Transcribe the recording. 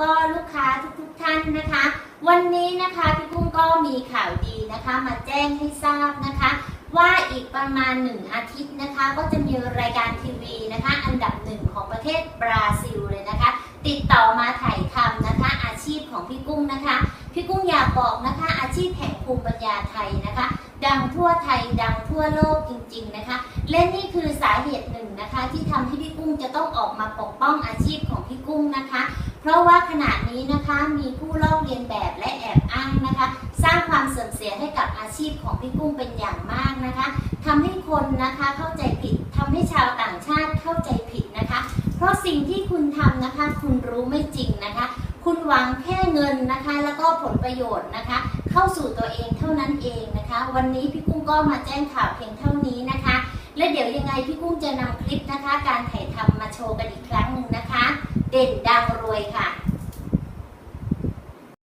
ก็ลูกค้าทุกๆท่านนะคะ วันนี้นะคะพี่กุ้งก็มีข่าวดีนะคะ มาแจ้งให้ทราบนะคะ ว่าอีกประมาณ1อาทิตย์นะคะ ก็จะมีรายการทีวีนะคะ อันดับหนึ่งของประเทศบราซิลเลยนะคะ ติดต่อมาถ่ายทำนะคะ อาชีพของพี่กุ้งนะคะพี่กุ้งอยากบอกนะคะ อาชีพแห่งภูมิปัญญาไทยนะคะดังทั่วไทยดังทั่วโลกจริง ๆนะคะ และนี่คือสาเหตุหนึ่งนะคะ ที่ทำให้พี่กุ้งจะต้องออกมาปกป้องอาชีพของพี่กุ้งนะคะ เพราะว่าขณะนี้นะคะมีผู้ลอกเลียนแบบและแอบอ้างนะคะ สร้างความเสื่อมเสียให้กับอาชีพของพี่กุ้งเป็นอย่างมากนะคะทำให้คนนะคะเข้าใจผิดทำให้ชาวต่างชาติเข้าใจผิดนะคะ เพราะสิ่งที่คุณทำนะคะ คุณรู้ไม่จริงนะคะ คุณหวังแค่เงินนะคะ แล้วก็ผลประโยชน์นะคะ เข้าสู่ตัวเองเท่านั้นเองนะคะ วันนี้พี่กุ้งก็มาแจ้งข่าวเพียงเท่านี้นะคะ และเดี๋ยวยังไงพี่กุ้งจะนำคลิปนะคะ การถ่ายทำมาโชว์กันอีกครั้งหนึ่งนะคะ เด่นดังรวยค่ะ